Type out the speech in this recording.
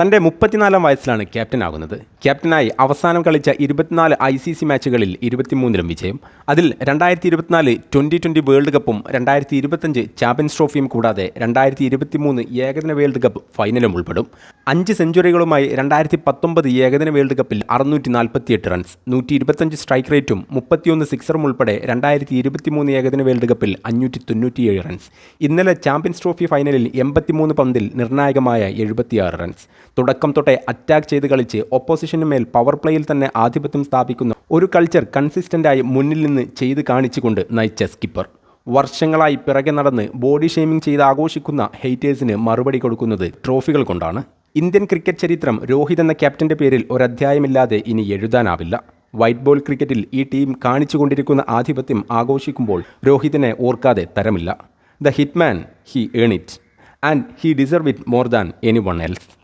തന്റെ മുപ്പത്തിനാലാം വയസ്സിലാണ് ക്യാപ്റ്റനാകുന്നത്. ക്യാപ്റ്റനായി അവസാനം കളിച്ച ഇരുപത്തിനാല് ഐ സി സി മാച്ചുകളിൽ ഇരുപത്തിമൂന്നിലും വിജയം. അതിൽ രണ്ടായിരത്തി ഇരുപത്തിനാല് ട്വന്റി ട്വന്റി വേൾഡ് കപ്പും രണ്ടായിരത്തി ഇരുപത്തഞ്ച് ചാമ്പ്യൻസ് ട്രോഫിയും കൂടാതെ രണ്ടായിരത്തി ഇരുപത്തിമൂന്ന് ഏകദിന വേൾഡ് കപ്പ് ഫൈനലും ഉൾപ്പെടും. അഞ്ച് സെഞ്ചുറികളുമായി രണ്ടായിരത്തി പത്തൊമ്പത് ഏകദിന വേൾഡ് കപ്പിൽ അറുന്നൂറ്റി നാൽപ്പത്തിയെട്ട് റൺസ് നൂറ്റി ഇരുപത്തഞ്ച് സ്ട്രൈക്ക് റേറ്റും മുപ്പത്തിയൊന്ന് സിക്സറും ഉൾപ്പെടെ രണ്ടായിരത്തി ഇരുപത്തിമൂന്ന് ഏകദിന വേൾഡ് കപ്പിൽ അഞ്ഞൂറ്റി തൊണ്ണൂറ്റിയേഴ് റൺസ്. ഇന്നലെ ചാമ്പ്യൻസ് ട്രോഫി ഫൈനലിൽ എൺപത്തിമൂന്ന് പന്തിൽ നിർണായകമായ എഴുപത്തിയാറ് റൺസ്. തുടക്കം തൊട്ടേ അറ്റാക്ക് ചെയ്ത് കളിച്ച് ഒപ്പോസിഷന് മേൽ പവർ പ്ലേയിൽ തന്നെ ആധിപത്യം സ്ഥാപിക്കുന്ന ഒരു കൾച്ചർ കൺസിസ്റ്റന്റായി മുന്നിൽ നിന്ന് ചെയ്ത് കാണിച്ചുകൊണ്ട് നയിച്ച സ്കിപ്പർ വർഷങ്ങളായി പിറകെ നടന്ന് ബോഡി ഷെയ്മിംഗ് ചെയ്ത് ആഘോഷിക്കുന്ന ഹെയ്റ്റേഴ്സിന് മറുപടി കൊടുക്കുന്നത് ട്രോഫികൾ കൊണ്ടാണ്. ഇന്ത്യൻ ക്രിക്കറ്റ് ചരിത്രം രോഹിത് എന്ന ക്യാപ്റ്റന്റെ പേരിൽ ഒരധ്യായമില്ലാതെ ഇനി എഴുതാനാവില്ല. വൈറ്റ് ബോൾ ക്രിക്കറ്റിൽ ഈ ടീം കാണിച്ചുകൊണ്ടിരിക്കുന്ന ആധിപത്യം ആഘോഷിക്കുമ്പോൾ രോഹിതിനെ ഓർക്കാതെ തരമില്ല. The hitman he earn it and he deserve it more than anyone else